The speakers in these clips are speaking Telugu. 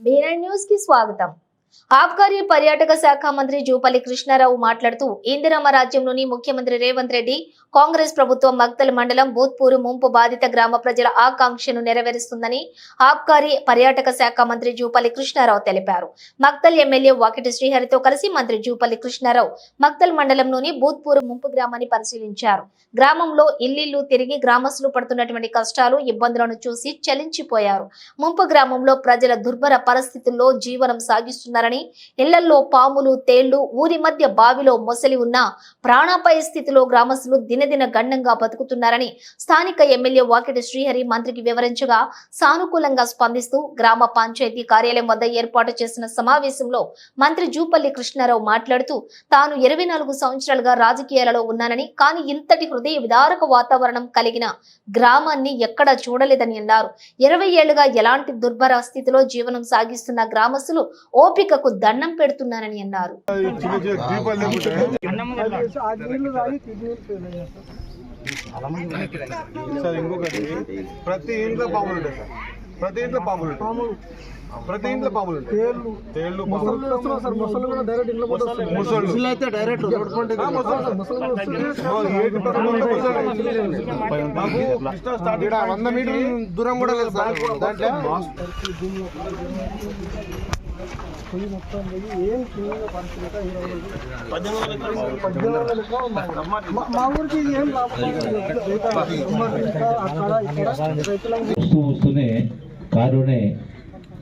मेरा न्यूज़ की स्वागतम। ఆబ్కారీ పర్యాటక శాఖ మంత్రి జూపల్లి కృష్ణారావు మాట్లాడుతూ ఇందిరమ్మ రాజ్యంలోని ముఖ్యమంత్రి రేవంత్ రెడ్డి కాంగ్రెస్ ప్రభుత్వం మక్తల్ మండలం భూత్పూర్ ముంపు బాధిత గ్రామ ప్రజల ఆకాంక్షను నెరవేరుస్తుందని ఆబ్కారీ పర్యాటక శాఖ మంత్రి జూపల్లి కృష్ణారావు తెలిపారు. మక్తల్ ఎమ్మెల్యే వాకిటి శ్రీహరితో కలిసి మంత్రి జూపల్లి కృష్ణారావు మక్తల్ మండలంలోని భూత్పూర్ ముంపు గ్రామాన్ని పరిశీలించారు. గ్రామంలో ఇల్లిల్లు తిరిగి గ్రామస్తులు పడుతున్నటువంటి కష్టాలు ఇబ్బందులను చూసి చలించిపోయారు. ముంపు గ్రామంలో ప్రజల దుర్భర పరిస్థితుల్లో జీవనం చేస్తున్నారని ఇళ్ళల్లో పాములు తేళ్ళు ఊరి మధ్య బావిలో మొసలి ఉన్న ప్రాణాపాయ స్థితిలో గ్రామస్తులు దినదిన గండంగా బతుకుతున్నారని స్థానిక ఎమ్మెల్యే వాకిటి శ్రీహరి మంత్రికి వివరించగా సానుకూలంగా స్పందిస్తూ గ్రామ పంచాయతీ కార్యాలయం వద్ద ఏర్పాటు చేసిన సమావేశంలో మంత్రి జూపల్లి కృష్ణారావు మాట్లాడుతూ తాను ఇరవై సంవత్సరాలుగా రాజకీయాలలో ఉన్నానని కానీ ఇంతటి హృదయ విదారక వాతావరణం కలిగిన గ్రామాన్ని ఎక్కడా చూడలేదని అన్నారు. ఇరవై ఏళ్ళుగా ఎలాంటి దుర్భర స్థితిలో జీవనం సాగిస్తున్న గ్రామస్తులు ఓపిక ఓపికకు దండం పెడుతున్నారని అన్నారు. సార్ ఇంకొకటి. ప్రతి ఇంట్లో పాములు ఉంటాయి సార్. ప్రతి ఇంట్లో పాములు ఉంటాయి. పాములు ప్రతి ఇంట్లో పాములు ఉంటాయి. తేళ్ళు తేళ్ళు ముసళ్ళు పాములు వస్తున్నాయి సార్. ముసళ్ళు కూడా డైరెక్ట్ అయితే. మాకు వంద దూరం కూడా లేదు సార్. దాంట్లో పొయ్యి మొత్తం పోయి ఏం చిన్న పరిస్థితి. మా- ఊరికి ఏం వస్తూ వస్తూనే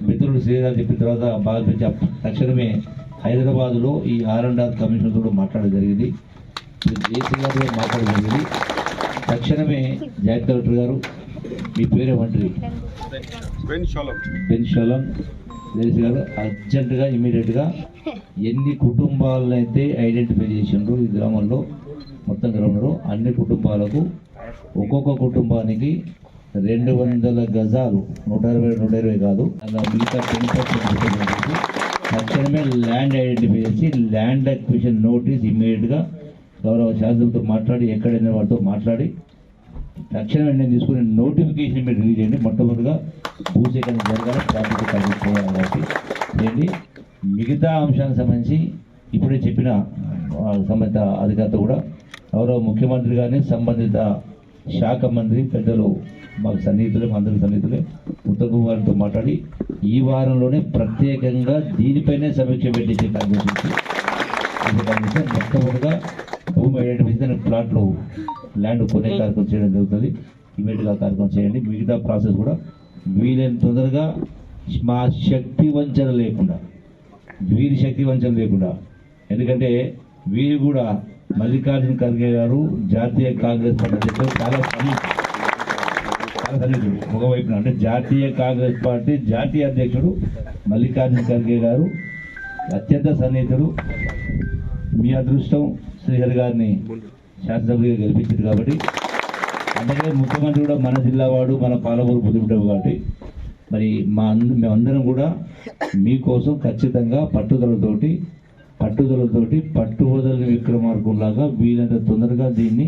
మిత్రుడు శ్రీరాజ్ చెప్పిన తర్వాత బాగా పెంచి తక్షణమే హైదరాబాద్లో ఈ ఆర్ అండ్ ఆర్ కమిషన్ కూడా మాట్లాడడం జరిగింది. జేసీ గారు మాట్లాడడం జరిగింది. తక్షణమే జాయింట్ కలెక్టర్ గారు మీ పేరేమంటారు బెన్ షోలం. బెన్ షోలం అర్జెంటుగా ఇమీడియట్గా ఎన్ని కుటుంబాలను అయితే ఐడెంటిఫై చేసిండ్రు ఈ గ్రామంలో మొత్తం గ్రామంలో అన్ని కుటుంబాలకు ఒక్కొక్క కుటుంబానికి రెండు వందల గజాలు నూట ఇరవై నూట ఇరవై కాదు. అలా మిగతా టెన్ పర్సెంట్ తక్షణమే ల్యాండ్ ఐడెంటిఫై చేసి ల్యాండ్ అక్విజిషన్ నోటీస్ ఇమీడియట్గా గౌరవ శాసనసభతో మాట్లాడి ఎక్కడైనా వాటితో మాట్లాడి తక్షణం నేను తీసుకుని నోటిఫికేషన్ మీరు రిలీజ్ చేయండి. మొట్టమొదటిగా భూసేకరణ జరగాలి ప్రాజెక్టు కంప్లీట్ కాబట్టి. చేయండి మిగతా అంశానికి సంబంధించి ఇప్పుడే చెప్పిన ఆ, సంబంధిత అధికారులతో కూడా గౌరవ ముఖ్యమంత్రి గారిని సంబంధిత శాఖ మంత్రి పెద్దలు మాకు సన్నిహితులే అందరి సన్నిహితులే ఉత్తమ్ గారితో మాట్లాడి ఈ వారంలోనే ప్రత్యేకంగా దీనిపైనే సమీక్ష పెట్టించే కార్యక్రమించి మొట్టమొదటిగా భూమి ఐడెంటిఫికేషన్ ప్లాట్లు ల్యాండ్ కొనే కార్యక్రమం చేయడం జరుగుతుంది. ఇమీడియట్గా కార్యక్రమం చేయండి. మిగతా ప్రాసెస్ కూడా వీలైన తొందరగా మా శక్తి వంచన లేకుండా వీరి శక్తి వంచన లేకుండా. ఎందుకంటే వీరు కూడా మల్లికార్జున ఖర్గే గారు జాతీయ కాంగ్రెస్ పార్టీ చాలా చాలా సన్నిహితుడు. ఒకవైపున అంటే జాతీయ కాంగ్రెస్ పార్టీ జాతీయ అధ్యక్షుడు మల్లికార్జున ఖర్గే గారు అత్యంత సన్నిహితుడు. మీ అదృష్టం శ్రీహరి గారిని శాసనసభ్యుడిగా గెలిపించారు కాబట్టి అందుకే ముఖ్యమంత్రి కూడా మన జిల్లా వాడు మన పాలమూరు పుదుపుటావు కాబట్టి మరి మా అంద మేమందరం కూడా మీకోసం ఖచ్చితంగా పట్టుదలతోటి పట్టుదలతోటి పట్టువదలని విక్రమార్గంలాగా వీలంత తొందరగా దీన్ని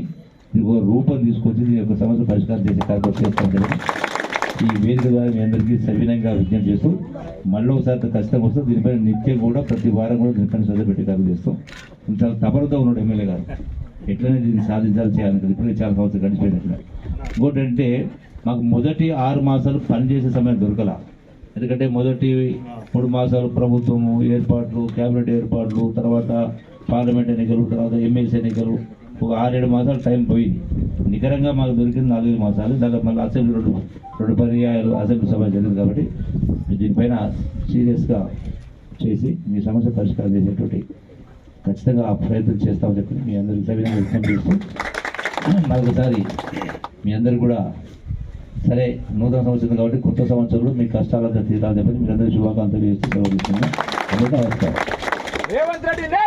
రూపం తీసుకొచ్చి దీని యొక్క సమస్య పరిష్కారం చేసే కార్యక్రమం చేస్తాం ఈ వేదిక ద్వారా మీ అందరికీ సవినంగా విజ్ఞప్తి చేస్తూ మళ్ళీ ఒకసారి ఖచ్చితంగా వస్తే దీనిపైన నిత్యం కూడా ప్రతి వారం కూడా దీనిపైన శ్రద్ధ పెట్టి కార్యక్రమం చేస్తాం. చాలా తపరతో ఉన్నాడు ఎమ్మెల్యే గారు. ఎట్లనే దీన్ని సాధించాలి చేయాలి కదా. ఇప్పుడే చాలా సంవత్సరాలు గడిచిపోయినట్లు ఇంకోటి అంటే మాకు మొదటి ఆరు మాసాలు పనిచేసే సమయం దొరకల. ఎందుకంటే మొదటి మూడు మాసాలు ప్రభుత్వము ఏర్పాట్లు కేబినెట్ ఏర్పాట్లు తర్వాత పార్లమెంట్ ఎన్నికలు తర్వాత ఎమ్మెల్సీ ఎన్నికలు. ఒక ఆరేడు మాసాలు టైం పోయింది. నికరంగా మాకు దొరికింది నాలుగైదు మాసాలు. దాంట్లో మళ్ళీ అసెంబ్లీ రెండు రెండు పర్యాయాలు అసెంబ్లీ సభ జరిగింది కాబట్టి దీనిపైన సీరియస్గా చేసి మీ సమస్య పరిష్కారం చేసేటువంటి ఖచ్చితంగా ఆ ప్రయత్నం చేస్తామని చెప్పి మీ అందరికి సవిధంగా వ్యక్తం చేస్తూ మరొకసారి మీ అందరు కూడా సరే నూతన సంవత్సరం కాబట్టి కొత్త సంవత్సరంలో మీ కష్టాలంతా తీరాలని చెప్పి మీరందరూ శుభాకాంక్షలు చేస్తూ సెలవు తీసుకున్నాను నమస్కారం.